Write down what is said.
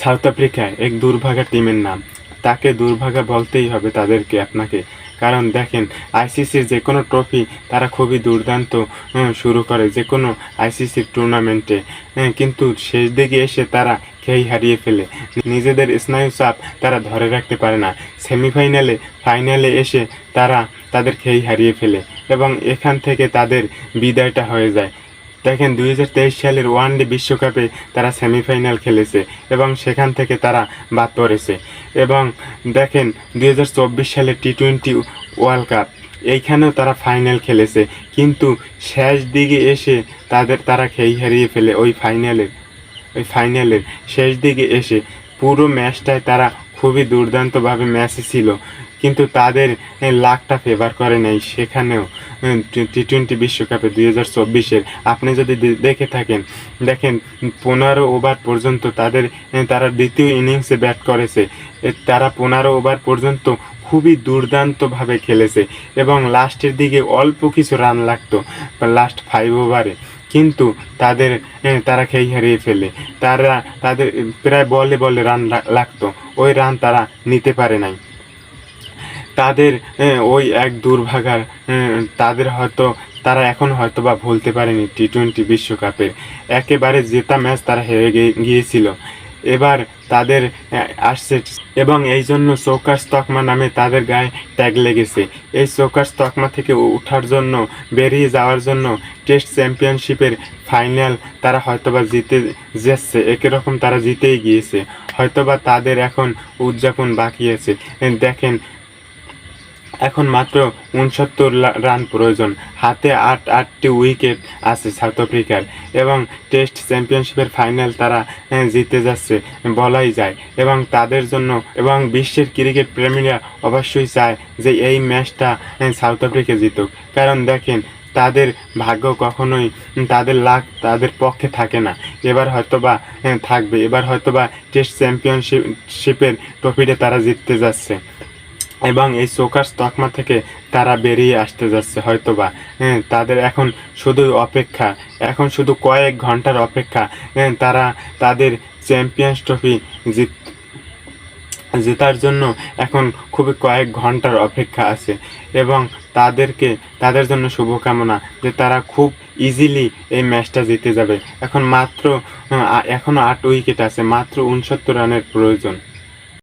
South আফ্রিকায় এক দুর্ভাগা টিমের নাম। তাকে দুর্ভাগা বলতেই হবে তাদেরকে আপনাকে। কারণ দেখেন, আইসিসির যে কোনো ট্রফি তারা খুবই দুর্দান্ত শুরু করে যে কোনো আইসিসির টুর্নামেন্টে। কিন্তু শেষ দিকে এসে তারা খেই হারিয়ে ফেলে। নিজেদের স্নায়ু চাপ তারা ধরে রাখতে পারে না। সেমিফাইনালে, ফাইনালে এসে তারা তাদের খেই হারিয়ে ফেলে এবং এখান থেকে তাদের বিদায়টা হয়ে যায়। দেখেন দুই হাজার তেইশ সালের ওয়ান ডে বিশ্বকাপে তারা সেমিফাইনাল খেলেছে এবং সেখান থেকে তারা বাদ পড়েছে। এবং দেখেন দুই সালে টি টোয়েন্টি ওয়ার্ল্ড কাপ, এইখানেও তারা ফাইনাল খেলেছে। কিন্তু শেষ দিকে এসে তাদের, তারা খেই হারিয়ে ফেলে ওই ফাইনালের ওই ফাইনালের শেষ দিকে এসে পুরো ম্যাচটায় তারা খুবই দুর্দান্তভাবে ম্যাচে ছিল। কিন্তু তাদের এ, লাকটা ফেভার করে নাই। সেখানেও টি টোয়েন্টি বিশ্বকাপে দুই হাজার চব্বিশের আপনি যদি দেখে থাকেন দেখেন পনেরো ওভার পর্যন্ত তাদের তারা দ্বিতীয় ইনিংসে ব্যাট করেছে। তারা পনেরো ওভার পর্যন্ত খুবই দুর্দান্তভাবে খেলেছে। এবং লাস্টের দিকে অল্প কিছু রান লাগতো লাস্ট ফাইভ ওভারে কিন্তু তাদের তারা খেই হারিয়ে ফেলে। তারা, তাদের প্রায় বলে বলে রান লাগতো। ওই রান তারা নিতে পারে নাই। তাদের ওই এক দুর্ভাগার তাদের হয়তো, তারা এখন হয়তো বা ভুলতে পারেনি টি টোয়েন্টি বিশ্বকাপে। একেবারে জেতা ম্যাচ তারা হেরে গিয়ে- গিয়েছিল। এবার তাদের আসছে। এবং এই জন্য চৌকাস তকমা নামে তাদের গায়ে ট্যাগ লেগেছে। এই চৌকাস তকমা থেকে ওঠার জন্য, বেরিয়ে যাওয়ার জন্য টেস্ট চ্যাম্পিয়নশিপের ফাইনাল তারা হয়তোবা জিতে যাচ্ছে। একরকম তারা জিতেই গিয়েছে। হয়তোবা তাদের এখন উদযাপন বাকি আছে। দেখেন এখন মাত্র উনসত্তর রান প্রয়োজন। হাতে আট, আটটি উইকেট আছে সাউথ আফ্রিকার এবং টেস্ট চ্যাম্পিয়নশিপের ফাইনাল তারা জিতে যাচ্ছে, বলাই যায়। এবং তাদের জন্য এবং বিশ্বের ক্রিকেট প্রেমীরা অবশ্যই চায় যে এই ম্যাচটা সাউথ আফ্রিকা জিতুক। কারণ দেখেন, তাদের ভাগ্য কখনোই তাদের লাক তাদের পক্ষে থাকে না। এবার হয়তোবা থাকবে। এবার হয়তোবা টেস্ট চ্যাম্পিয়নশিপের ট্রফিটা তারা জিততে যাচ্ছে। এবং এই চোকাস তকমা থেকে তারা বেরিয়ে আসতে যাচ্ছে, হয়তোবা। হ্যাঁ তাদের এখন শুধু অপেক্ষা, এখন শুধু কয়েক ঘণ্টার অপেক্ষা। হ্যাঁ তারা তাদের চ্যাম্পিয়ন্স ট্রফি জিত, জেতার জন্য এখন খুবই কয়েক ঘণ্টার অপেক্ষা আছে এবং তাদেরকে, তাদের জন্য শুভকামনা যে তারা খুব ইজিলি এই ম্যাচটা জিতে যাবে। এখন মাত্র এখনও আট উইকেট আছে, মাত্র উনসত্তর রানের প্রয়োজন।